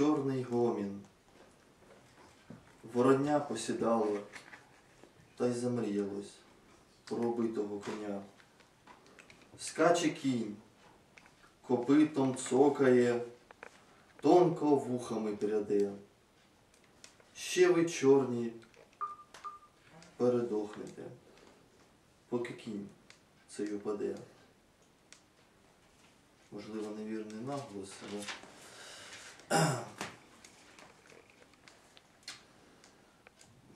чорний гомін. Вороння посідало, та й замріялось про битого коня. Скаче кінь, копитом цокає, тонко вухами пряде. Ще ви чорні передохнете, поки кінь цей упаде. Можливо, невірний наголос, але.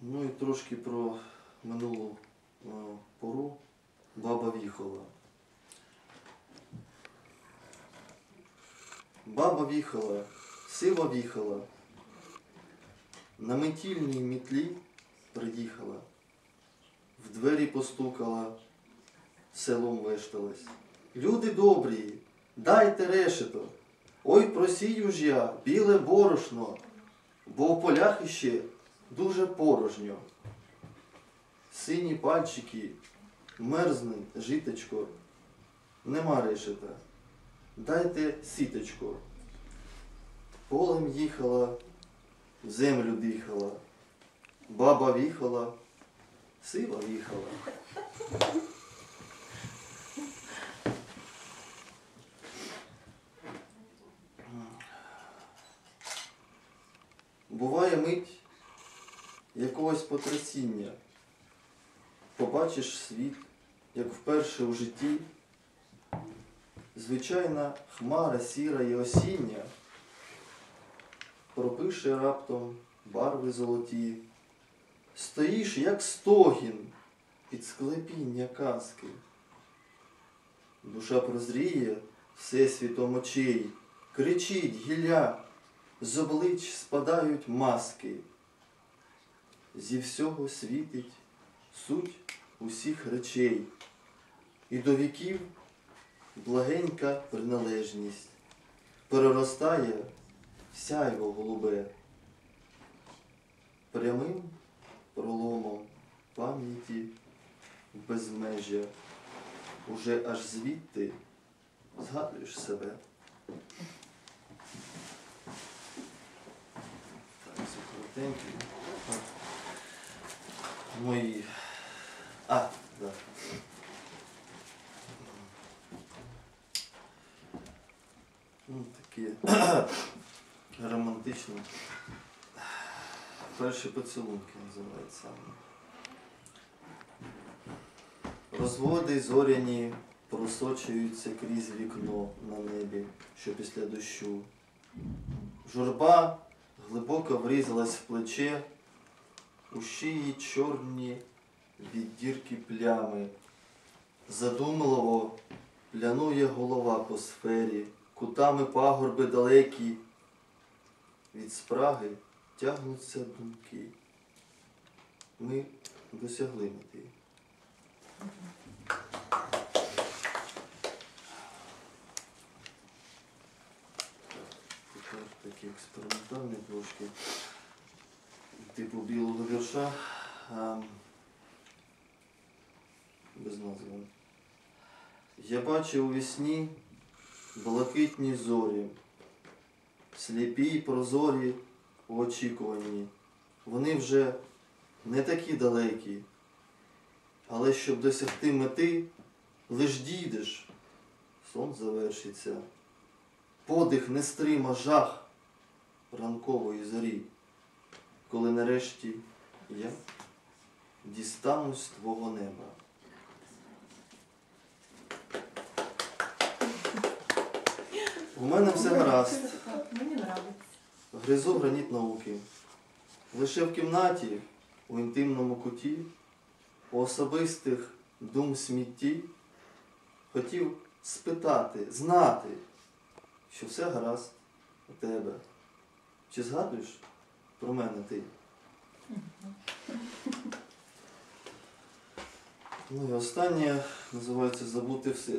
Ну і трошки про минулу е, пору баба Віхола. Баба віхала, сива віхала, на метільній мітлі приїхала, в двері постукала, селом вешталась. Люди добрі, дайте решето. Ой, просію ж я, біле борошно, бо у полях іще дуже порожньо. Сині пальчики, мерзне житечко, нема решета. Дайте сіточку. Полем їхала, в землю дихала, баба віхала, сива віхала. Буває мить якогось потрясіння. Побачиш світ, як вперше у житті. Звичайна хмара сіра і осіння пропише раптом барви золоті. Стоїш, як стогін під склепіння казки. Душа прозріє всесвітом очей, кричить гілля, з облич спадають маски. Зі всього світить суть усіх речей, і до віків благенька приналежність, переростає сяйво голубе, прямим проломом пам'яті в безмежжя, уже аж звідти згадуєш себе. Так, коротенько. Так. Мої. А, так. Да. Ну, такі романтичні. Перші поцілунки називається. Розводи зоряні просочуються крізь вікно на небі, що після дощу. Журба глибоко врізалась в плече, у шиї чорні від дірки плями. Задумливо плянує голова по сфері, кутами пагорби далекі. Від спраги тягнуться думки. Ми досягли мети. Тепер такий експериментальний трошки. Типу білого вірша. Без назви. Я бачив у вісні блакитні зорі, сліпі й прозорі у очікуванні. Вони вже не такі далекі, але щоб досягти мети, лиш дійдеш, сон завершиться. Подих не стрима жах ранкової зорі, коли нарешті я дістанусь твого неба. У мене все гаразд. Мені нравиться. Гризу граніт науки. Лише в кімнаті, у інтимному куті, у особистих дум смітті, хотів спитати, знати, що все гаразд у тебе. Чи згадуєш про мене ти? Ну і останнє називається Забути все.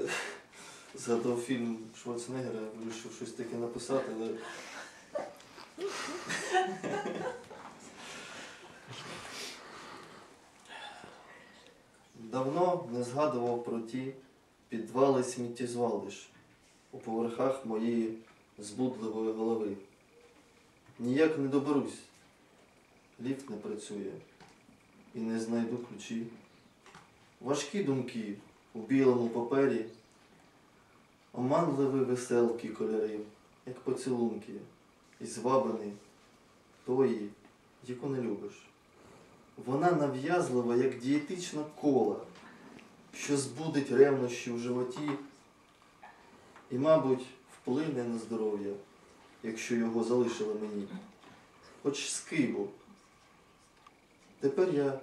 Згадав фільм Шварценеггера, вирішив щось таке написати, але Давно не згадував про ті підвали сміттєзвалищ у поверхах моєї збудливої голови. Ніяк не доберусь. Ліфт не працює і не знайду ключі. Важкі думки у білому папері, оманливі веселки кольорів, як поцілунки, і звабини тої, яку не любиш. Вона нав'язлива, як дієтична кола, що збудить ревнощі в животі і, мабуть, вплине на здоров'я, якщо його залишили мені. Хоч скибу. Тепер я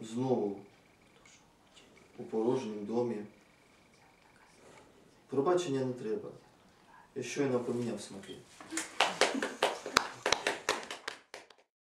знову у порожнім домі. Пробачення не треба. Я щойно поміняв смаки.